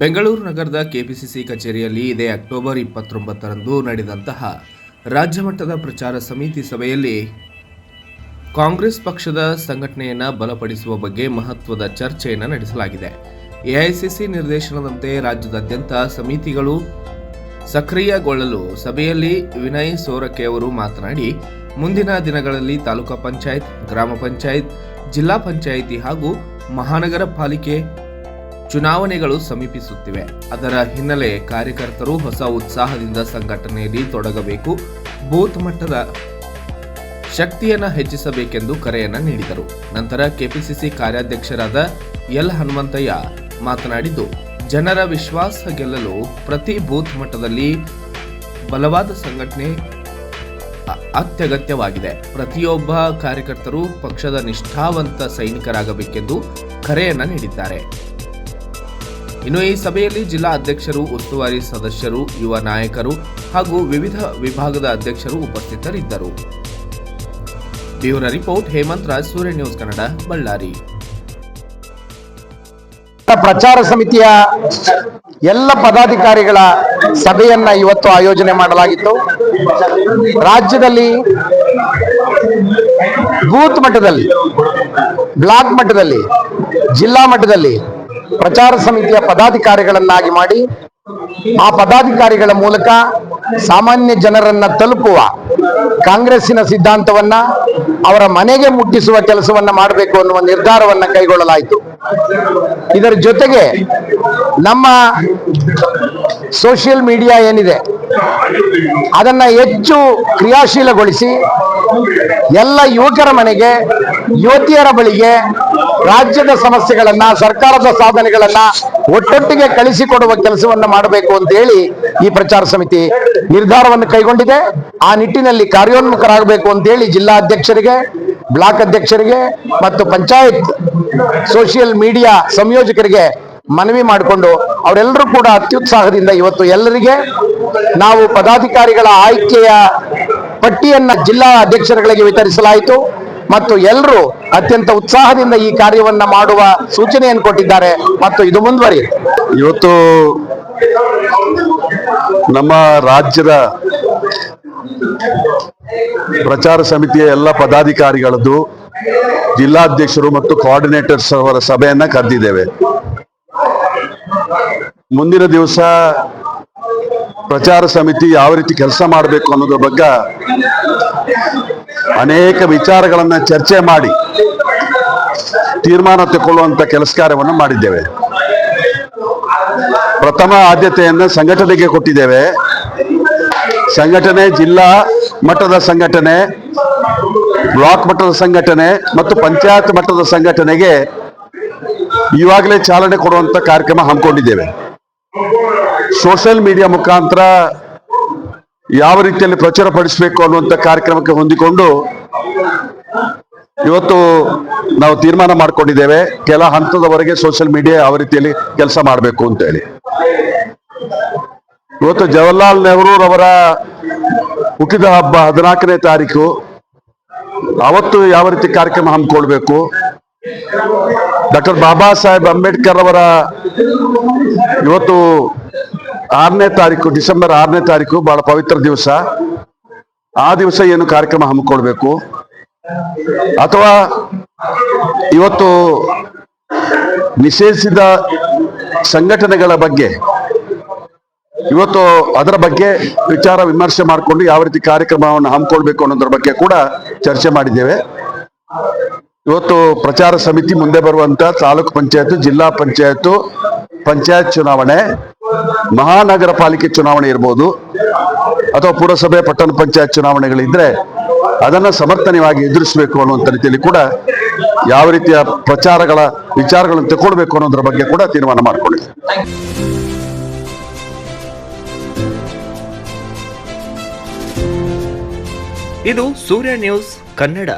ಬೆಂಗಳೂರು ನಗರದ ಕೆಪಿಸಿಸಿ ಕಚೇರಿಯಲ್ಲಿ ಇದೇ ಅಕ್ಟೋಬರ್ ಇಪ್ಪತ್ತೊಂಬತ್ತರಂದು ನಡೆದಂತಹ ರಾಜ್ಯಮಟ್ಟದ ಪ್ರಚಾರ ಸಮಿತಿ ಸಭೆಯಲ್ಲಿ ಕಾಂಗ್ರೆಸ್ ಪಕ್ಷದ ಸಂಘಟನೆಯನ್ನು ಬಲಪಡಿಸುವ ಬಗ್ಗೆ ಮಹತ್ವದ ಚರ್ಚೆಯನ್ನು ನಡೆಸಲಾಗಿದೆ. ಎಐಸಿಸಿ ನಿರ್ದೇಶನದಂತೆ ರಾಜ್ಯದಾದ್ಯಂತ ಸಮಿತಿಗಳು ಸಕ್ರಿಯಗೊಳ್ಳಲು ಸಭೆಯಲ್ಲಿ ವಿನಯ್ ಸೋರಕೆ ಅವರು ಮಾತನಾಡಿ, ಮುಂದಿನ ದಿನಗಳಲ್ಲಿ ತಾಲೂಕಾ ಪಂಚಾಯತ್, ಗ್ರಾಮ ಪಂಚಾಯತ್, ಜಿಲ್ಲಾ ಪಂಚಾಯಿತಿ ಹಾಗೂ ಮಹಾನಗರ ಪಾಲಿಕೆ ಚುನಾವಣೆಗಳು ಸಮೀಪಿಸುತ್ತಿವೆ. ಅದರ ಹಿನ್ನೆಲೆ ಕಾರ್ಯಕರ್ತರು ಹೊಸ ಉತ್ಸಾಹದಿಂದ ಸಂಘಟನೆಯಲ್ಲಿ ತೊಡಗಬೇಕು. ಬೂತ್ ಮಟ್ಟದ ಶಕ್ತಿಯನ್ನು ಹೆಚ್ಚಿಸಬೇಕೆಂದು ಕರೆಯನ್ನು ನೀಡಿದರು. ನಂತರ ಕೆಪಿಸಿಸಿ ಕಾರ್ಯಾಧ್ಯಕ್ಷರಾದ ಎಲ್ ಹನುಮಂತಯ್ಯ ಮಾತನಾಡಿದ್ದು, ಜನರ ವಿಶ್ವಾಸ ಗೆಲ್ಲಲು ಪ್ರತಿ ಬೂತ್ ಮಟ್ಟದಲ್ಲಿ ಬಲವಾದ ಸಂಘಟನೆ ಅತ್ಯಗತ್ಯವಾಗಿದೆ. ಪ್ರತಿಯೊಬ್ಬ ಕಾರ್ಯಕರ್ತರು ಪಕ್ಷದ ನಿಷ್ಠಾವಂತ ಸೈನಿಕರಾಗಬೇಕೆಂದು ಕರೆಯನ್ನು ನೀಡಿದ್ದಾರೆ. ಇನ್ನು ಈ ಸಭೆಯಲ್ಲಿ ಜಿಲ್ಲಾ ಅಧ್ಯಕ್ಷರು, ಉಸ್ತುವಾರಿ ಸದಸ್ಯರು, ಯುವ ನಾಯಕರು ಹಾಗೂ ವಿವಿಧ ವಿಭಾಗದ ಅಧ್ಯಕ್ಷರು ಉಪಸ್ಥಿತರಿದ್ದರು. Bureau report, Hemanth Raj, Surya news Kannada, Ballari. ಪ್ರಚಾರ ಸಮಿತಿಯ ಎಲ್ಲ ಪದಾಧಿಕಾರಿಗಳ ಸಭೆಯನ್ನ ಇವತ್ತು ಆಯೋಜನೆ ಮಾಡಲಾಗಿತ್ತು. ರಾಜ್ಯದಲ್ಲಿ ಬೂತ್ ಮಟ್ಟದಲ್ಲಿ, ಬ್ಲಾಕ್ ಮಟ್ಟದಲ್ಲಿ, ಜಿಲ್ಲಾ ಮಟ್ಟದಲ್ಲಿ ಪ್ರಚಾರ ಸಮಿತಿಯ ಪದಾಧಿಕಾರಿಗಳನ್ನಾಗಿ ಮಾಡಿ ಆ ಪದಾಧಿಕಾರಿಗಳ ಮೂಲಕ ಸಾಮಾನ್ಯ ಜನರನ್ನ ತಲುಪುವ ಕಾಂಗ್ರೆಸ್ಸಿನ ಸಿದ್ಧಾಂತವನ್ನ ಅವರ ಮನೆಗೆ ಮುಟ್ಟಿಸುವ ಕೆಲಸವನ್ನ ಮಾಡಬೇಕು ಅನ್ನುವ ನಿರ್ಧಾರವನ್ನ ಕೈಗೊಳ್ಳಲಾಯಿತು. ಇದರ ಜೊತೆಗೆ ನಮ್ಮ ಸೋಷಿಯಲ್ ಮೀಡಿಯಾ ಏನಿದೆ, ಅದನ್ನ ಹೆಚ್ಚು ಕ್ರಿಯಾಶೀಲಗೊಳಿಸಿ ಎಲ್ಲ ಯುವಕರ ಮನೆಗೆ, ಯುವತಿಯರ ಬಳಿಗೆ, ರಾಜ್ಯದ ಸಮಸ್ಯೆಗಳನ್ನ, ಸರ್ಕಾರದ ಸಾಧನೆಗಳನ್ನ ಒಟ್ಟೊಟ್ಟಿಗೆ ಕಳಿಸಿಕೊಡುವ ಕೆಲಸವನ್ನು ಮಾಡಬೇಕು ಅಂತ ಹೇಳಿ ಈ ಪ್ರಚಾರ ಸಮಿತಿ ನಿರ್ಧಾರವನ್ನು ಕೈಗೊಂಡಿದೆ. ಆ ನಿಟ್ಟಿನಲ್ಲಿ ಕಾರ್ಯೋನ್ಮುಖರಾಗಬೇಕು ಅಂತ ಹೇಳಿ ಜಿಲ್ಲಾ ಅಧ್ಯಕ್ಷರಿಗೆ, ಬ್ಲಾಕ್ ಅಧ್ಯಕ್ಷರಿಗೆ ಮತ್ತು ಪಂಚಾಯತ್ ಸೋಷಿಯಲ್ ಮೀಡಿಯಾ ಸಂಯೋಜಕರಿಗೆ ಮನವಿ ಮಾಡಿಕೊಂಡು ಅವರೆಲ್ಲರೂ ಕೂಡ ಅತ್ಯುತ್ಸಾಹದಿಂದ ಇವತ್ತು ಎಲ್ಲರಿಗೆ ನಾವು ಪದಾಧಿಕಾರಿಗಳ ಆಯ್ಕೆಯ ಪಟ್ಟಿಯನ್ನ ಜಿಲ್ಲಾ ಅಧ್ಯಕ್ಷರುಗಳಿಗೆ ವಿತರಿಸಲಾಯಿತು. ಮತ್ತು ಎಲ್ಲರೂ ಅತ್ಯಂತ ಉತ್ಸಾಹದಿಂದ ಈ ಕಾರ್ಯವನ್ನ ಮಾಡುವ ಸೂಚನೆಯನ್ನು ಕೊಟ್ಟಿದ್ದಾರೆ. ಮತ್ತು ಇದು ಮುಂದುವರಿ. ಇವತ್ತು ನಮ್ಮ ರಾಜ್ಯದ ಪ್ರಚಾರ ಸಮಿತಿಯ ಎಲ್ಲ ಪದಾಧಿಕಾರಿಗಳದ್ದು ಜಿಲ್ಲಾಧ್ಯಕ್ಷರು ಮತ್ತು ಕೋಆರ್ಡಿನೇಟರ್ಸ್ ಅವರ ಸಭೆಯನ್ನ ಕರೆದಿದ್ದೇವೆ. ಮುಂದಿನ ದಿವಸ ಪ್ರಚಾರ ಸಮಿತಿ ಯಾವ ರೀತಿ ಕೆಲಸ ಮಾಡಬೇಕು ಅನ್ನೋದ್ರ ಬಗ್ಗೆ ಅನೇಕ ವಿಚಾರಗಳನ್ನ ಚರ್ಚೆ ಮಾಡಿ ತೀರ್ಮಾನ ತಗೊಳ್ಳುವಂತ ಕೆಲಸ ಕಾರ್ಯವನ್ನು ಮಾಡಿದ್ದೇವೆ. ಪ್ರಥಮ ಆದ್ಯತೆಯನ್ನು ಸಂಘಟನೆಗೆ ಕೊಟ್ಟಿದ್ದೇವೆ. ಸಂಘಟನೆ, ಜಿಲ್ಲಾ ಮಟ್ಟದ ಸಂಘಟನೆ, ಬ್ಲಾಕ್ ಮಟ್ಟದ ಸಂಘಟನೆ ಮತ್ತು ಪಂಚಾಯತ್ ಮಟ್ಟದ ಸಂಘಟನೆಗೆ ಇವಾಗಲೇ ಚಾಲನೆ ಕೊಡುವಂತ ಕಾರ್ಯಕ್ರಮ ಹಮ್ಮಿಕೊಂಡಿದ್ದೇವೆ. ಸೋಷಿಯಲ್ ಮೀಡಿಯಾ ಮುಖಾಂತರ ಯಾವ ರೀತಿಯಲ್ಲಿ ಪ್ರಚಾರ ಪಡಿಸಬೇಕು ಅನ್ನುವಂಥ ಕಾರ್ಯಕ್ರಮಕ್ಕೆ ಹೊಂದಿಕೊಂಡು ಇವತ್ತು ನಾವು ತೀರ್ಮಾನ ಮಾಡಿಕೊಂಡಿದ್ದೇವೆ. ಕೆಲ ಹಂತದವರೆಗೆ ಸೋಷಿಯಲ್ ಮೀಡಿಯಾ ಯಾವ ರೀತಿಯಲ್ಲಿ ಕೆಲಸ ಮಾಡಬೇಕು ಅಂತ ಹೇಳಿ. ಇವತ್ತು ಜವಾಹರ್ಲಾಲ್ ನೆಹರೂರವರ ಹುಟ್ಟಿದ ಹಬ್ಬ ಹದಿನಾಲ್ಕನೇ ತಾರೀಕು. ಅವತ್ತು ಯಾವ ರೀತಿ ಕಾರ್ಯಕ್ರಮ ಹಮ್ಮಿಕೊಳ್ಬೇಕು? ಡಾಕ್ಟರ್ ಬಾಬಾ ಸಾಹೇಬ್ ಅಂಬೇಡ್ಕರ್ ಅವರ ಇವತ್ತು ಆರನೇ ತಾರೀಕು, ಡಿಸೆಂಬರ್ ಆರನೇ ತಾರೀಕು ಬಹಳ ಪವಿತ್ರ ದಿವಸ. ಆ ದಿವಸ ಏನು ಕಾರ್ಯಕ್ರಮ ಹಮ್ಮಿಕೊಳ್ಬೇಕು ಅಥವಾ ಇವತ್ತು ನಿಷೇಧಿಸಿದ ಸಂಘಟನೆಗಳ ಬಗ್ಗೆ, ಇವತ್ತು ಅದರ ಬಗ್ಗೆ ವಿಚಾರ ವಿಮರ್ಶೆ ಮಾಡಿಕೊಂಡು ಯಾವ ರೀತಿ ಕಾರ್ಯಕ್ರಮವನ್ನು ಹಮ್ಮಿಕೊಳ್ಬೇಕು ಅನ್ನೋದ್ರ ಬಗ್ಗೆ ಕೂಡ ಚರ್ಚೆ ಮಾಡಿದ್ದೇವೆ. ಇವತ್ತು ಪ್ರಚಾರ ಸಮಿತಿ ಮುಂದೆ ಬರುವಂತ ತಾಲೂಕು ಪಂಚಾಯತ್, ಜಿಲ್ಲಾ ಪಂಚಾಯತ್ ಪಂಚಾಯತ್ ಚುನಾವಣೆ ಮಹಾನಗರ ಪಾಲಿಕೆ ಚುನಾವಣೆ ಇರ್ಬೋದು ಅಥವಾ ಪುರಸಭೆ, ಪಟ್ಟಣ ಪಂಚಾಯತ್ ಚುನಾವಣೆಗಳಿದ್ರೆ ಅದನ್ನ ಸಮರ್ಥನೀಯವಾಗಿ ಎದುರಿಸಬೇಕು ಅನ್ನುವಂಥ ರೀತಿಯಲ್ಲಿ ಕೂಡ ಯಾವ ರೀತಿಯ ಪ್ರಚಾರಗಳ ವಿಚಾರಗಳನ್ನು ತಗೊಳ್ಬೇಕು ಅನ್ನೋದ್ರ ಬಗ್ಗೆ ಕೂಡ ತೀರ್ಮಾನ ಮಾಡಿಕೊಂಡಿದೆ ಇದು ಸೂರ್ಯ ನ್ಯೂಸ್ ಕನ್ನಡ.